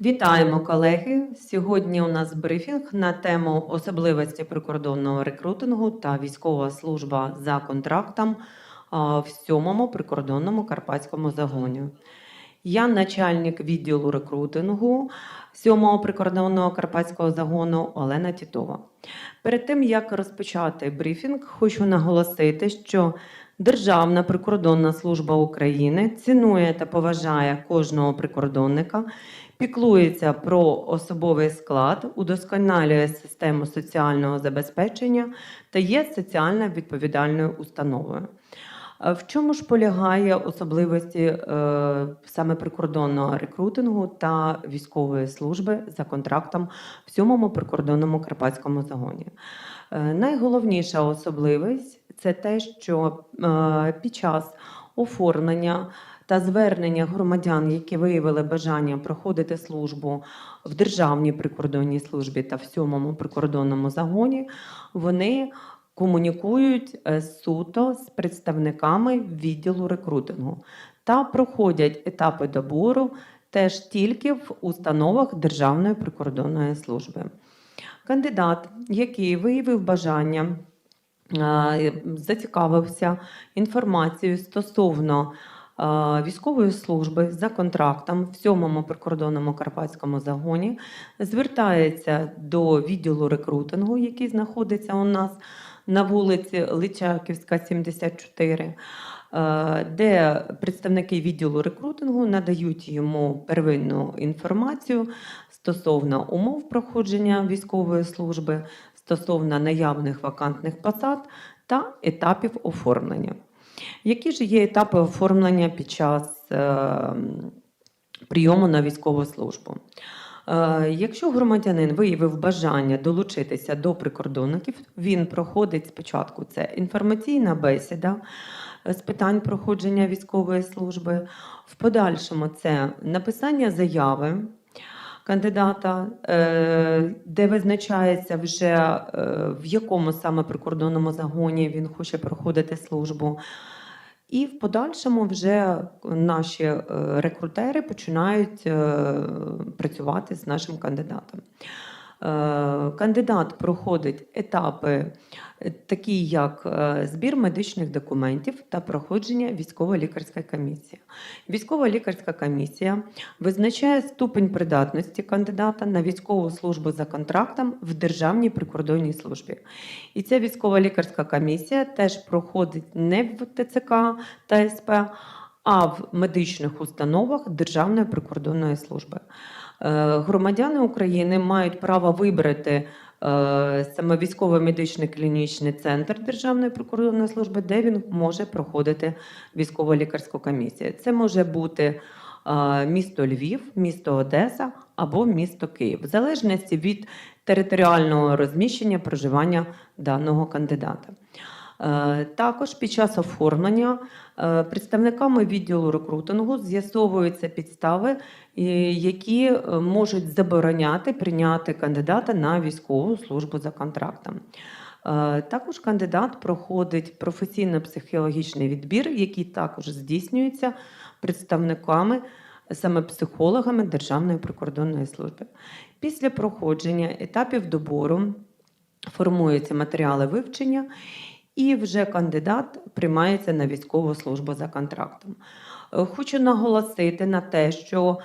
Вітаємо, колеги! Сьогодні у нас брифінг на тему особливості прикордонного рекрутингу та військова служба за контрактом в сьомому прикордонному карпатському загоні. Я начальник відділу рекрутингу сьомого прикордонного карпатського загону Олена Тітова. Перед тим як розпочати брифінг, хочу наголосити, що Державна прикордонна служба України цінує та поважає кожного прикордонника, піклується про особовий склад, удосконалює систему соціального забезпечення та є соціально відповідальною установою. Е, В чому ж полягає особливості е, саме прикордонного рекрутингу та військової служби за контрактом в сьомому прикордонному карпатському загоні? Е, найголовніша особливість це те, що е, під час оформлення та звернення громадян, які виявили бажання проходити службу в Державній прикордонній службі та в сьомому прикордонному загоні, вони комунікують е, суто з представниками відділу рекрутингу та проходять етапи добору теж тільки в установах Державної прикордонної служби. Кандидат, який виявив бажання, е, зацікавився інформацією стосовно військової служби за контрактом в сьомому прикордонному карпатському загоні, звертається до відділу рекрутингу, який знаходиться у нас на вулиці Личаківська, 74. е, Де представники відділу рекрутингу надають йому первинну інформацію стосовно умов проходження військової служби, стосовно наявних вакантних посад та етапів оформлення. Які ж є етапи оформлення під час е, прийому на військову службу? Е, Якщо громадянин виявив бажання долучитися до прикордонників, він проходить спочатку це інформаційна бесіда е, з питань проходження військової служби. В подальшому це написання заяви кандидата, е, де визначається вже е, в якому саме прикордонному загоні він хоче проходити службу. І в подальшому вже наші е, рекрутери починають працювати з нашим кандидатом. Е, Кандидат проходить етапи, е, такі як е, збір медичних документів та проходження військово-лікарської комісії. Військово-лікарська комісія визначає ступень придатності кандидата на військову службу за контрактом в Державній прикордонній службі. І ця військово-лікарська комісія теж проходить не в ТЦК та СП, а в медичних установах Державної прикордонної служби. Е, Громадяни України мають право вибрати е, саме військово-медичний клінічний центр Державної прикордонної служби, де він може проходити військово-лікарську комісію. Це може бути е, місто Львів, місто Одеса або місто Київ, в залежності від територіального розміщення проживання даного кандидата. Е, Також під час оформлення е, представниками відділу рекрутингу з'ясовуються підстави, які е, можуть забороняти прийняти кандидата на військову службу за контрактом. Також кандидат проходить професійно-психологічний відбір, який також здійснюється представниками, саме психологами Державної прикордонної служби. Після проходження етапів добору формуються матеріали вивчення, і вже кандидат приймається на військову службу за контрактом. Е, Хочу наголосити на те, що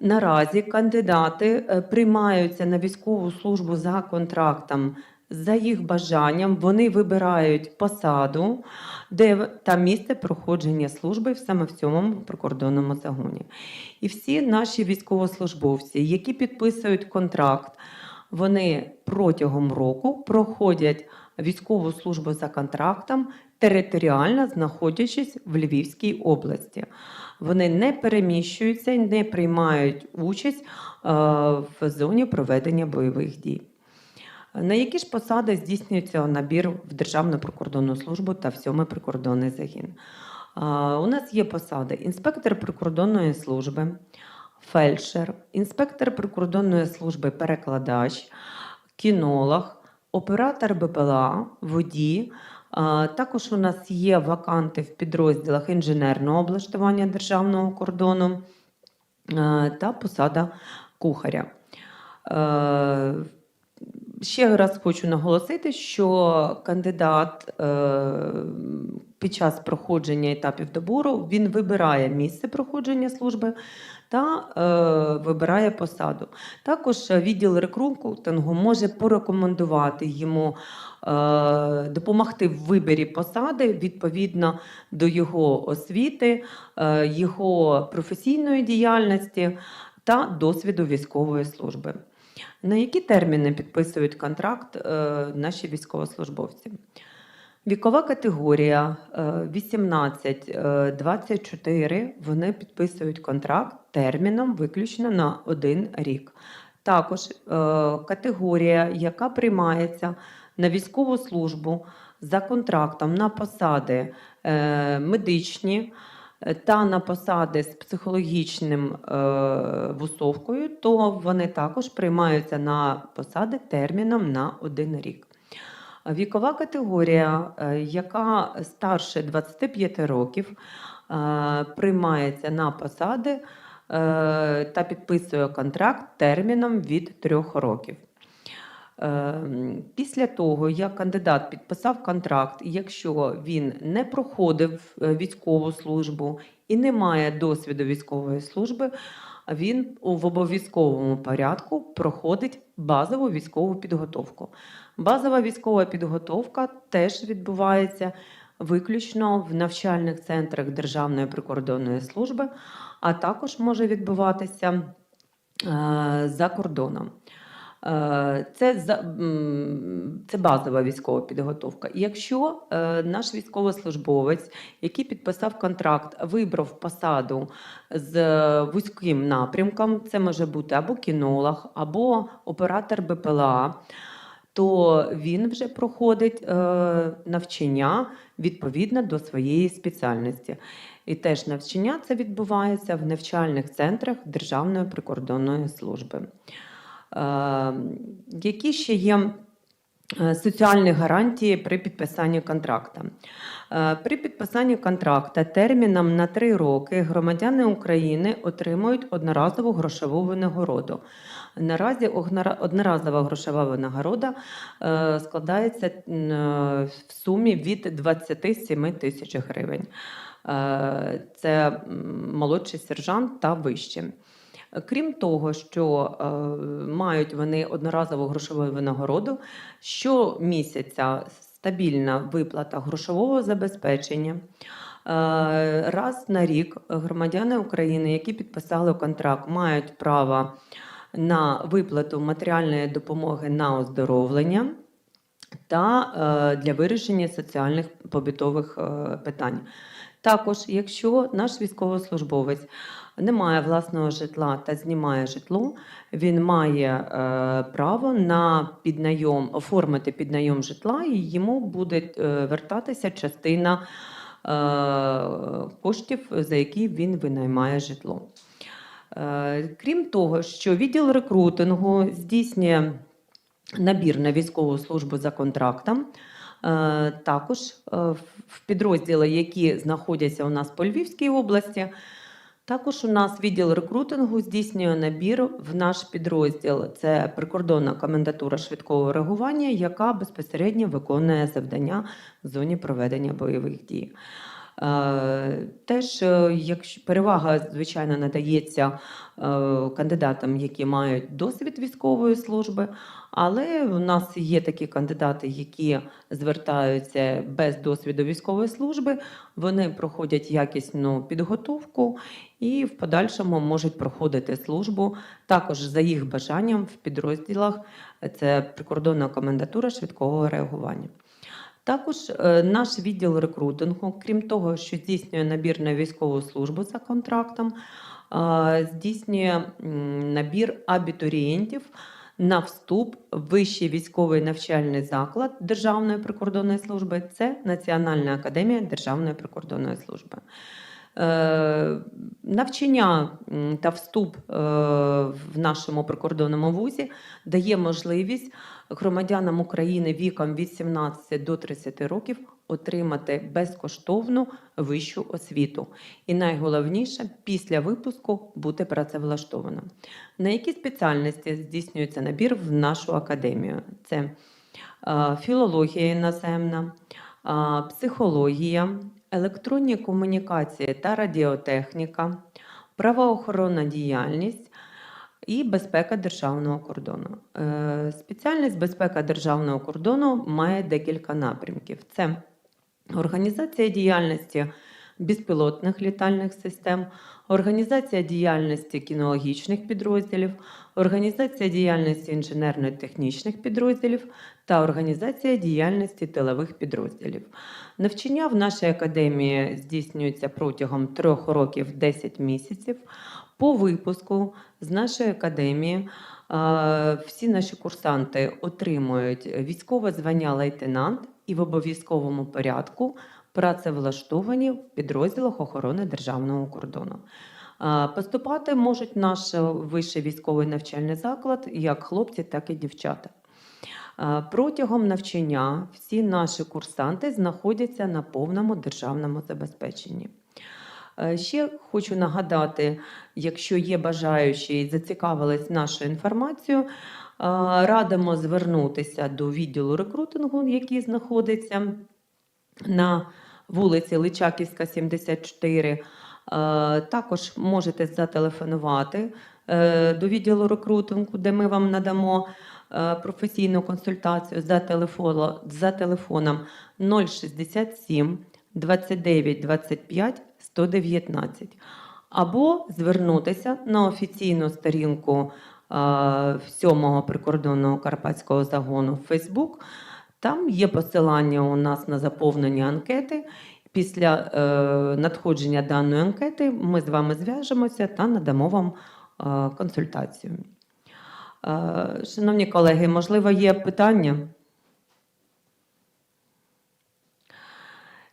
наразі кандидати е, приймаються на військову службу за контрактом за їх бажанням. Вони вибирають посаду, де та місце проходження служби саме в цьому прикордонному загоні. І всі наші військовослужбовці, які підписують контракт, вони протягом року проходять військову службу за контрактом, територіально знаходячись в Львівській області. Вони не переміщуються і не приймають участь е, в зоні проведення бойових дій. На які ж посади здійснюється набір в Державну прикордонну службу та в сьомий прикордонний загін? У нас є посади інспектор прикордонної служби, фельдшер, інспектор прикордонної служби перекладач, кінолог, оператор БПЛА, водій. Також у нас є ваканти в підрозділах інженерного облаштування державного кордону та посада кухаря. Ще раз хочу наголосити, що кандидат е, під час проходження етапів добору він вибирає місце проходження служби та е, вибирає посаду. Також відділ рекрутингу може порекомендувати йому е, допомогти в виборі посади відповідно до його освіти, його професійної діяльності та досвіду військової служби. На які терміни підписують контракт е, наші військовослужбовці? Вікова категорія е, 18-24, вони підписують контракт терміном виключно на один рік. Також е, категорія, яка приймається на військову службу за контрактом на посади е, медичні е, та на посади з психологічним е, вусовкою, то вони також приймаються на посади терміном на один рік. Вікова категорія, е, яка старше 25 років, е, приймається на посади е, та підписує контракт терміном від 3 років. Е, Після того, як кандидат підписав контракт, якщо він не проходив е, військову службу і не має досвіду військової служби, він в обов'язковому порядку проходить базову військову підготовку. Базова військова підготовка теж відбувається виключно в навчальних центрах Державної прикордонної служби, а також може відбуватися е, за кордоном. Е, Це, це базова військова підготовка. Якщо е, наш військовослужбовець, який підписав контракт, вибрав посаду з вузьким напрямком, це може бути або кінолог, або оператор БПЛА, то він вже проходить е, навчання відповідно до своєї спеціальності. І теж навчання це відбувається в навчальних центрах Державної прикордонної служби. Е, Які ще є е, соціальні гарантії при підписанні контракту? Е, При підписанні контракту терміном на три роки громадяни України отримують одноразову грошову винагороду. Наразі одноразова грошова винагорода складається в сумі від 27 тисяч гривень. Це молодший сержант та вище. Крім того, що е, мають вони одноразову грошову винагороду, щомісяця стабільна виплата грошового забезпечення. Е, Раз на рік громадяни України, які підписали контракт, мають право на виплату матеріальної допомоги на оздоровлення та е, для вирішення соціальних побутових питань. Також, якщо наш військовослужбовець не має власного житла та знімає житло, він має е, право на піднайом оформити піднайом житла, і йому буде е, вертатися частина е, коштів, за які він винаймає житло. Е, Крім того, що відділ рекрутингу здійснює набір на військову службу за контрактом. Е, Також е, в підрозділи, які знаходяться у нас по Львівській області, також у нас відділ рекрутингу здійснює набір в наш підрозділ. Це прикордонна комендатура швидкого реагування, яка безпосередньо виконує завдання в зоні проведення бойових дій. Е, Теж, е, якщо перевага, звичайно, надається е, кандидатам, які мають досвід військової служби, але у нас є такі кандидати, які звертаються без досвіду військової служби. Вони проходять якісну підготовку і в подальшому можуть проходити службу також за їх бажанням в підрозділах. Це прикордонна комендатура швидкого реагування. Також е, наш відділ рекрутингу, крім того, що здійснює набір на військову службу за контрактом, е, здійснює набір абітурієнтів на вступ в вищий військовий навчальний заклад Державної прикордонної служби. Це Національна академія Державної прикордонної служби. Е, Навчання та вступ е, в нашому прикордонному вузі дає можливість громадянам України віком від 17 до 30 років отримати безкоштовну вищу освіту. І найголовніше після випуску бути працевлаштованим. На які спеціальності здійснюється набір в нашу академію? Це е, філологія іноземна, психологія, електронні комунікації та радіотехніка, правоохоронна діяльність і безпека державного кордону. Е, Спеціальність безпека державного кордону має декілька напрямків: це організація діяльності безпілотних літальних систем, організація діяльності кінологічних підрозділів, організація діяльності інженерно-технічних підрозділів та організація діяльності тилових підрозділів. Навчання в нашій академії здійснюється протягом трьох років 10 місяців. По випуску з нашої академії е, всі наші курсанти отримують військове звання лейтенант і в обов'язковому порядку працевлаштовані в підрозділах охорони державного кордону. Поступати можуть наш вищий військовий навчальний заклад як хлопці, так і дівчата. Протягом навчання всі наші курсанти знаходяться на повному державному забезпеченні. Ще хочу нагадати, якщо є бажаючі і зацікавились нашою інформацією, радимо звернутися до відділу рекрутингу, який знаходиться на вулиці Личаківська, 74. Е, Також можете зателефонувати е, до відділу рекрутингу, де ми вам надамо е, професійну консультацію за, телефоном, 067 29 25 119. Або звернутися на офіційну сторінку е, 7-го прикордонного карпатського загону в Facebook. Там є посилання у нас на заповнення анкети. Після е, надходження даної анкети ми з вами зв'яжемося та надамо вам е, консультацію. Е, шановні колеги, можливо, є питання?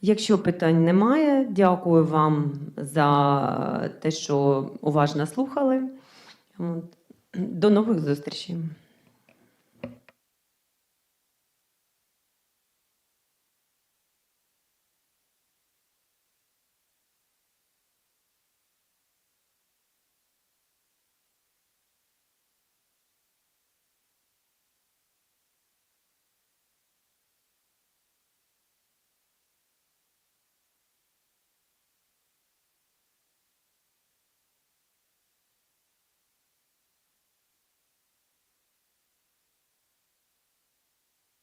Якщо питань немає, дякую вам за те, що уважно слухали. До нових зустрічей.